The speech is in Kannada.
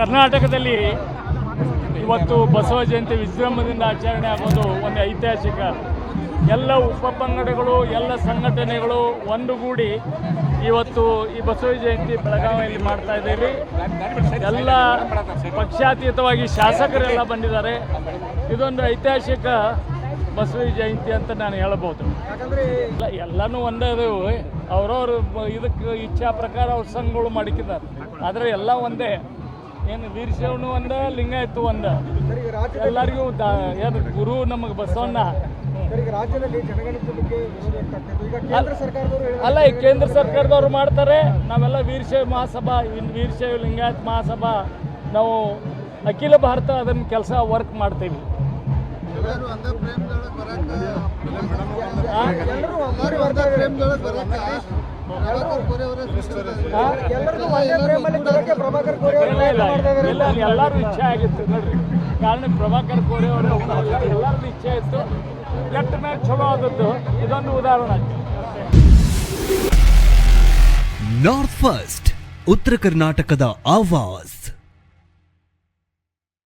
ಕರ್ನಾಟಕದಲ್ಲಿ ಇವತ್ತು ಬಸವ ಜಯಂತಿ ವಿಜೃಂಭದಿಂದ ಆಚರಣೆ ಆಗೋದು ಒಂದು ಐತಿಹಾಸಿಕ. ಎಲ್ಲ ಉಪಪಂಗಡಗಳು ಎಲ್ಲ ಸಂಘಟನೆಗಳು ಒಂದುಗೂಡಿ ಇವತ್ತು ಈ ಬಸವ ಜಯಂತಿ ಬೆಳಗಾವಿಯಲ್ಲಿ ಮಾಡ್ತಾ ಇದ್ದೀವಿ ಎಲ್ಲ ಪಕ್ಷಾತೀತವಾಗಿ ಶಾಸಕರೆಲ್ಲ ಬಂದಿದ್ದಾರೆ. ಇದೊಂದು ಐತಿಹಾಸಿಕ ಬಸವ ಜಯಂತಿ ಅಂತ ನಾನು ಹೇಳಬಹುದು ಇಲ್ಲ ಎಲ್ಲನೂ ಒಂದೇ ಅವ್ರವ್ರ ಇದಕ್ಕೆ ಇಚ್ಛಾ ಪ್ರಕಾರ ಅವ್ರ ಸಂಘಗಳು ಮಾಡಿಕಿದ್ದಾರೆ. ಆದರೆ ಎಲ್ಲ ಒಂದೇ. ಏನು ವೀರಶೈವನು ಒಂದ ಲಿಂಗಾಯತು ಒಂದ. ಎಲ್ಲರಿಗೂ ದ ಏನು ಗುರು ನಮಗೆ ಬಸವಣ್ಣ. ಅಲ್ಲ ಈ ಕೇಂದ್ರ ಸರ್ಕಾರದವ್ರು ಮಾಡ್ತಾರೆ. ನಾವೆಲ್ಲ ವೀರಶೈವ ಮಹಾಸಭಾ ಇನ್ನು ವೀರಶೈವ ಲಿಂಗಾಯತ್ ಮಹಾಸಭಾ ನಾವು ಅಖಿಲ ಭಾರತ ಅದನ್ನ ಕೆಲಸ ವರ್ಕ್ ಮಾಡ್ತೀವಿ? ಎಲ್ಲರೂ ಇಚ್ಛೆ ಆಗಿತ್ತು ನೋಡ್ರಿ. ಕಾರಣ ಪ್ರಭಾಕರ್ ಕೋರೆ ಅವರು ಎಲ್ಲರೂ ಇಚ್ಛೆ ಇತ್ತು. ಕೆಟ್ಟ ಮೇಲೆ ಚಲೋ ಆದದ್ದು. ಇದೊಂದು ಉದಾಹರಣೆ. ನಾರ್ತ್ ಫಸ್ಟ್ ಉತ್ತರ ಕರ್ನಾಟಕದ ಆವಾಸ್